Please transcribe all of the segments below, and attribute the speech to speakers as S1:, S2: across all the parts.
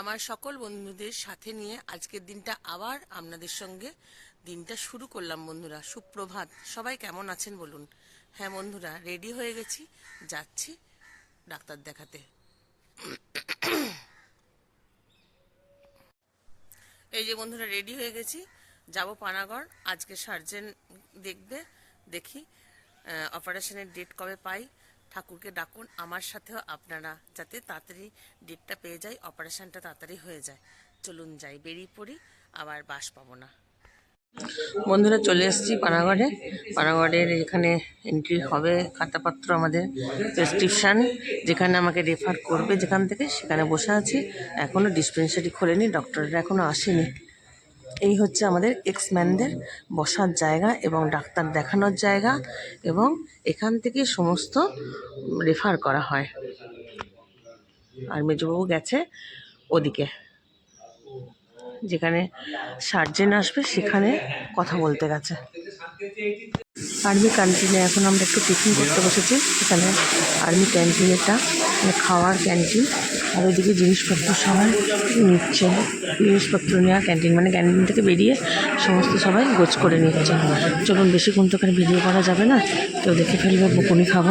S1: আমার সকল বন্ধুদের সাথে নিয়ে আজকের দিনটা আবার আপনাদের সঙ্গে দিনটা শুরু করলাম বন্ধুরা। সুপ্রভাত। সবাই কেমন আছেন বলুন? হ্যাঁ বন্ধুরা রেডি হয়ে গেছি। যাচ্ছি ডাক্তার দেখাতে। এই যে বন্ধুরা রেডি হয়ে গেছি। যাব পানাগড়। আজকে সার্জেন দেখবে, দেখি অপারেশনের ডেট কবে পাই। ঠাকুরকে ডাকুন, আমার সাথেও আপনারা যাতে তাড়াতাড়ি ডেটটা পেয়ে যায় অপারেশনটা তাড়াতাড়ি হয়ে যায়। চলুন যাই, বেরিয়ে পড়ি, আবার বাস পাবো না। বন্ধুরা, চলে এসেছি পানাগড়ে পানাগড়ের এখানে এন্ট্রি হবে খাতাপত্র আমাদের প্রেসক্রিপশান যেখানে আমাকে রেফার করবে যেখান থেকে, সেখানে বসে আছি। এখনও ডিসপেন্সারি খোলেনি ডক্টররা এখনও আসেনি। এই হচ্ছে আমাদের এক্সম্যানদের বসার জায়গা এবং ডাক্তার দেখানোর জায়গা এবং এখান থেকে সমস্ত রেফার করা হয়। আর মেজবাবু গেছে ওদিকে। যেখানে সার্জেন আসবে, সেখানে কথা বলতে গেছে। আর্মি ক্যান্টিনে এখন আমরা একটু টিফিন করতে বসেছি। এখানে আর্মি ক্যান্টিনেরটা মানে খাওয়ার ক্যান্টিন আর ওইদিকে জিনিসপত্র সবাই নিচ্ছে। জিনিসপত্র নেওয়া ক্যান্টিন মানে ক্যান্টিন থেকে বেরিয়ে সমস্ত সবাই গোছ করে নিচ্ছে। চলুন বেশিক্ষণ তো ওখানে ভিডিও করা যাবে না কেউ দেখে ফেলবে, বকুনি খাব।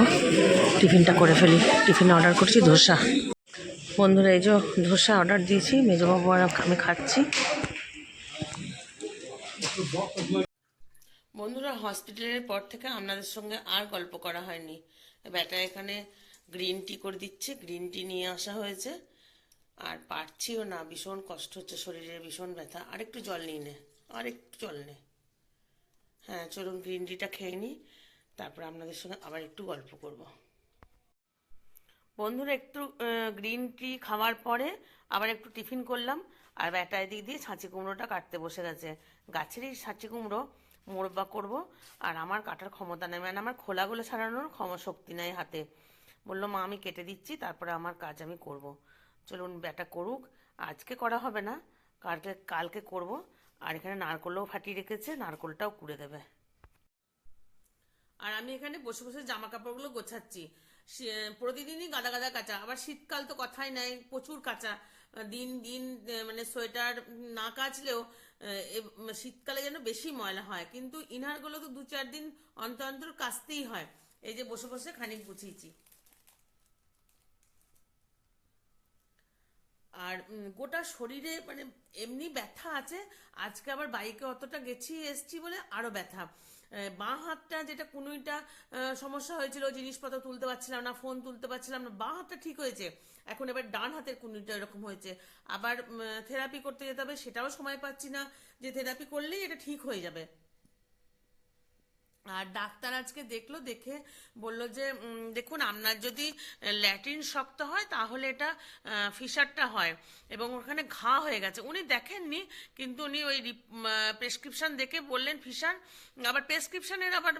S1: টিফিনটা করে ফেলি। টিফিন অর্ডার করছি ধোসা। বন্ধুরা, এই যে ধোসা অর্ডার দিয়েছি, মেজবাবু আর আমি খাচ্ছি। বন্ধুরা, হসপিটালের পর থেকে আপনাদের সঙ্গে আর গল্প করা হয়নি। ব্যাটা এখানে গ্রিন টি করে দিচ্ছে গ্রিন টি নিয়ে আসা হয়েছে। আর পারছিও না, ভীষণ কষ্ট হচ্ছে শরীরে ভীষণ ব্যথা। আর একটু জল নিয়ে নে আর একটু জল নে। হ্যাঁ চলুন গ্রিন টিটা খেয়ে নিই, তারপর আপনাদের সঙ্গে আবার একটু গল্প করব। বন্ধুরা, একটু গ্রিন টি খাওয়ার পরে আবার একটু টিফিন করলাম, আর ব্যাটা এদিক দিয়ে ছাঁচি কুমড়োটা কাটতে বসে গেছে। গাছেরই ছাঁচি কুমড়ো মোড়বা করব, আর আমার কাটার ক্ষমতা নেই মানে আমার খোলাগুলো ছাড়ানোর ক্ষম, শক্তি নেই হাতে। বলল, মা, আমি কেটে দিচ্ছি, তারপরে আমার কাজ আমি করব। চলুন, ব্যাটা করুক, আজকে করা হবে না, কালকে কালকে করব। আর এখানে নারকোলও ফাটিয়ে রেখেছে, নারকোলটাও কুড়ে দেবে। আর আমি এখানে বসে বসে জামা কাপড়গুলো গোছাচ্ছি প্রতিদিনই গাদা গাদা কাঁচা, আবার শীতকাল তো কথাই নাই, প্রচুর কাঁচা। দিন দিন মানে সোয়েটার না কাচলেও শীতকালে যেন বেশি ময়লা হয়। কিন্তু ইনারগুলো তো দু চার দিন অন্তর অন্তর কাচতেই হয়। এই যে বসে বসে খানিক গুছিয়েছি। আর গোটা শরীরে মানে এমনি ব্যথা আছে, আজকে আবার বাইকে অতটা গেছি, এসছি বলে আরও ব্যথা। বাঁ হাতটা যেটা কুনুইটা সমস্যা হয়েছিল, জিনিসপত্র তুলতে পারছিলাম না, ফোন তুলতে পারছিলাম না, বাঁ হাতটা ঠিক হয়েছে। এখন এবার ডান হাতের কুনুইটা এরকম হয়েছে। আবার থেরাপি করতে যেতে হবে, সেটাও সময় পাচ্ছি না যে থেরাপি করলেই এটা ঠিক হয়ে যাবে। আর ডাক্তার আজকে দেখল, দেখে বলল যে দেখুন, আপনার যদি ল্যাটিন শক্ত হয়, তাহলে এটা ফিসারটা হয়। এবং ওখানে ঘা হয়ে গেছে। উনি দেখেননি, কিন্তু উনি ওই প্রেসক্রিপশন দেখে বললেন ফিসার আবার প্রেসক্রিপশনের আবার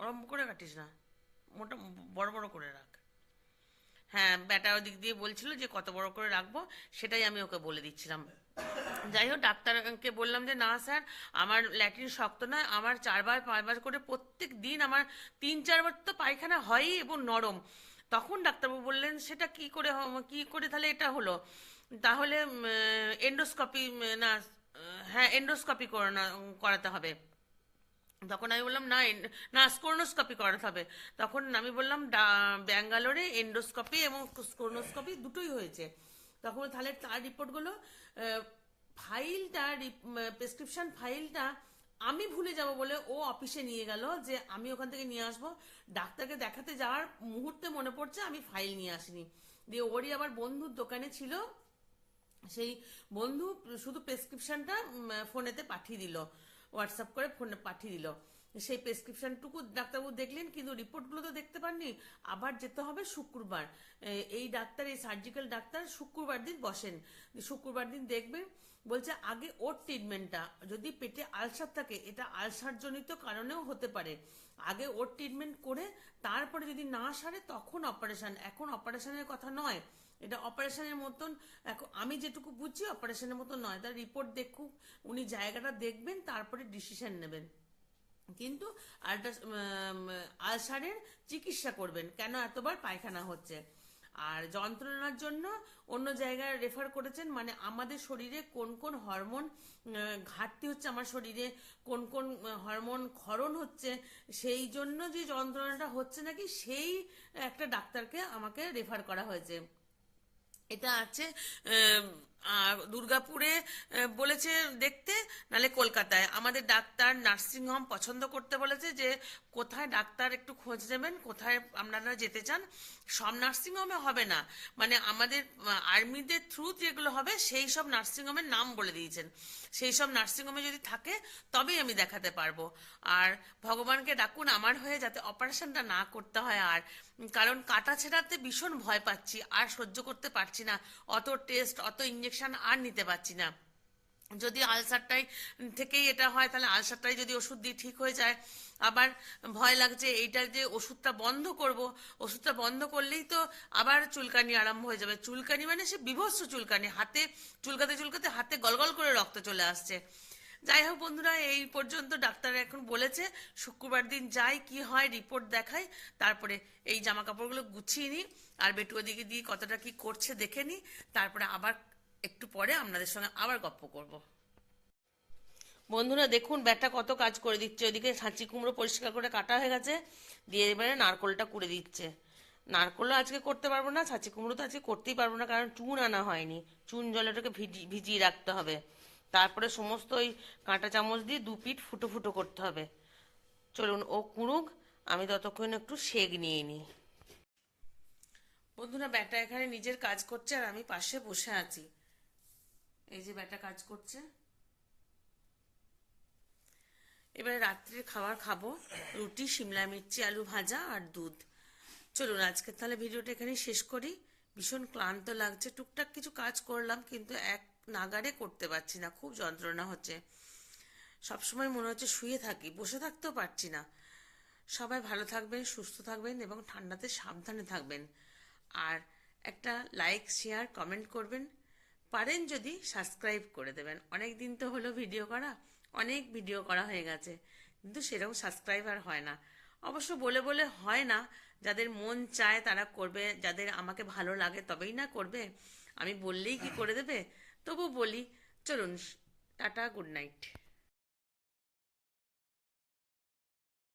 S1: ওরম করে কাটিস না। মোটা, বড় বড় করে রাখ। হ্যাঁ ব্যাটা ওদিক দিয়ে বলছিল যে, কত বড় করে রাখব, সেটাই আমি ওকে বলে দিচ্ছিলাম। যাই হোক ডাক্তারকে বললাম যে, না স্যার, আমার ল্যাট্রিন শক্ত নয়, আমার চারবার, পাঁচবার করে প্রত্যেক দিন আমার তিন, চারবার তো পায়খানা হয়ই এবং নরম। তখন ডাক্তারবাবু বললেন, সেটা কি করে কি করে তাহলে এটা হলো? তাহলে এন্ডোস্কপি, না হ্যাঁ এন্ডোস্কপি করাতে হবে। তখন আমি বললাম, না না, স্কোরনোস্কপি করাতে হবে। তখন আমি বললাম ব্যাঙ্গালোরে এন্ডোস্কপি এবং স্কোরনোস্কপি দুটোই হয়েছে। তখন তাহলে তার রিপোর্টগুলো ফাইলটা প্রেসক্রিপশন ফাইলটা আমি ভুলে যাব বলে ও অফিসে নিয়ে গেল যে আমি ওখান থেকে নিয়ে আসব। ডাক্তারকে দেখাতে যাওয়ার মুহূর্তে মনে পড়ছে আমি ফাইল নিয়ে আসিনি। দিয়ে ওরই আবার বন্ধুর দোকানে ছিল, সেই বন্ধু শুধু প্রেসক্রিপশনটা ফোনেতে পাঠিয়ে দিল, হোয়াটসঅ্যাপ করে ফোনে পাঠিয়ে দিল। সেই প্রেসক্রিপশনটুকু ডাক্তারবাবু দেখলেন, কিন্তু রিপোর্টগুলো তো দেখতে পাননি। আবার যেতে হবে শুক্রবার। এই ডাক্তার, এই সার্জিক্যাল ডাক্তার শুক্রবার দিন বসেন। শুক্রবার দিন দেখবে, বলছে আগে ওর ট্রিটমেন্টটা যদি পেটে আলসার থাকে, এটা আলসারজনিত কারণেও হতে পারে। আগে ওর ট্রিটমেন্ট করে, তারপরে যদি না সারে, তখন অপারেশন এখন অপারেশনের কথা নয়। এটা অপারেশনের মতন, এখন আমি যেটুকু বুঝছি অপারেশনের মতন নয়। তার রিপোর্ট দেখুক, উনি জায়গাটা দেখবেন, তারপরে ডিসিশন নেবেন। কিন্তু আলট্রা আলসারের চিকিৎসা করবেন। কেন এতবার পায়খানা হচ্ছে? আর যন্ত্রণার জন্য অন্য জায়গায় রেফার করেছেন মানে আমাদের শরীরে কোন কোন হরমোন ঘাটতি হচ্ছে আমার শরীরে, কোন কোন হরমোন ক্ষরণ হচ্ছে, সেই জন্য যে যন্ত্রণাটা হচ্ছে নাকি সেই একটা ডাক্তারকে আমাকে রেফার করা হয়েছে। এটা আছে দুর্গাপুরে বলেছে দেখতে, নালে কলকাতায়। আমাদের ডাক্তার নার্সিংহোম পছন্দ করতে বলেছে যে, কোথায় ডাক্তার একটু খোঁজ নেবেন, কোথায় আপনারা যেতে চান। সব নার্সিংহোমে হবে না। মানে আমাদের আর্মিদের থ্রু যেগুলো হবে, সেই সব নার্সিংহোমের নাম বলে দিয়েছেন। সেই সব নার্সিংহোমে যদি থাকে, তবেই আমি দেখাতে পারব। আর ভগবানকে ডাকুন আমার হয়ে যাতে অপারেশনটা না করতে হয় আর। কারণ কাটা ছেঁড়াতে ভীষণ ভয় পাচ্ছি, আর সহ্য করতে পারছি না। অত টেস্ট অত ইঞ্জেকশন আর নিতে পারছি না। যদি আলসারটাই থেকেই এটা হয়, তাহলে আলসারটাই যদি ওষুধ দিয়ে ঠিক হয়ে যায়। আবার ভয় লাগছে, এইটা যে ওষুধটা বন্ধ করব, ওষুধটা বন্ধ করলেই তো আবার চুলকানি আরম্ভ হয়ে যাবে। চুলকানি মানে সে বিভৎস চুলকানি, হাতে চুলকাতে চুলকাতে হাতে গলগল করে রক্ত চলে আসছে। যাই হোক বন্ধুরা, এই পর্যন্ত ডাক্তার এখন বলেছে, শুক্রবার দিন যাই, কি হয় রিপোর্ট দেখাই, তারপরে এই জামা কাপড়গুলো গুছিয়ে নিই, আর বেটু ওদিকে দিয়ে কতটা কি করছে দেখে নিই, তারপরে আবার একটু পরে আপনাদের সঙ্গে আবার গপ্প করব। বন্ধুরা, দেখুন ব্যাটা কত কাজ করে দিচ্ছে। ওইদিকে ছাঁচি কুমড়ো পরিষ্কার করে কাটা হয়ে গেছে। দিয়ে এবারে নারকোলটা কুড়ে দিচ্ছে। নারকোলও আজকে করতে পারব না ছাঁচি কুমড়ো তো আজকে করতেই পারব না, কারণ চুন আনা হয়নি। চুন জলে ওটাকে ভিজি- ভিজিয়ে রাখতে হবে। তারপরে সমস্ত ওই কাঁটা চামচ দিয়ে দু পিঠ ফুটো ফুটো করতে হবে। চলুন, ও কুড়ুক, আমি ততক্ষণ একটু সেক নিয়ে নিই। বন্ধুরা ব্যাটা এখানে নিজের কাজ করছে আর আমি পাশে বসে আছি। এই যে ব্যাটা কাজ করছে। এবারে রাত্রের খাবার খাব, রুটি, সিমলা মির্চি, আলু ভাজা আর দুধ। চলুন আজকে তাহলে ভিডিওটা এখানে শেষ করি। ভীষণ ক্লান্ত লাগছে, টুকটাক কিছু কাজ করলাম কিন্তু এক নাগারে করতে পারছি না, খুব যন্ত্রণা হচ্ছে। সবসময় মনে হচ্ছে শুয়ে থাকি, বসে থাকতেও পারছি না। সবাই ভালো থাকবেন, সুস্থ থাকবেন এবং ঠান্ডাতে সাবধানে থাকবেন। আর একটা লাইক শেয়ার কমেন্ট করবেন। পারেন যদি সাবস্ক্রাইব করে দেবেন। অনেক দিন তো হলো ভিডিও করা, অনেক ভিডিও করা হয়ে গেছে। কিন্তু সেরকম সাবস্ক্রাইব আর হয় না। অবশ্য বলে বলে হয় না, যাদের মন চায় তারা করবে, যাদের আমাকে ভালো লাগে তবেই না করবে। আমি বললেই কি করে দেবে? তবু বলি, চলুন, টাটা গুড নাইট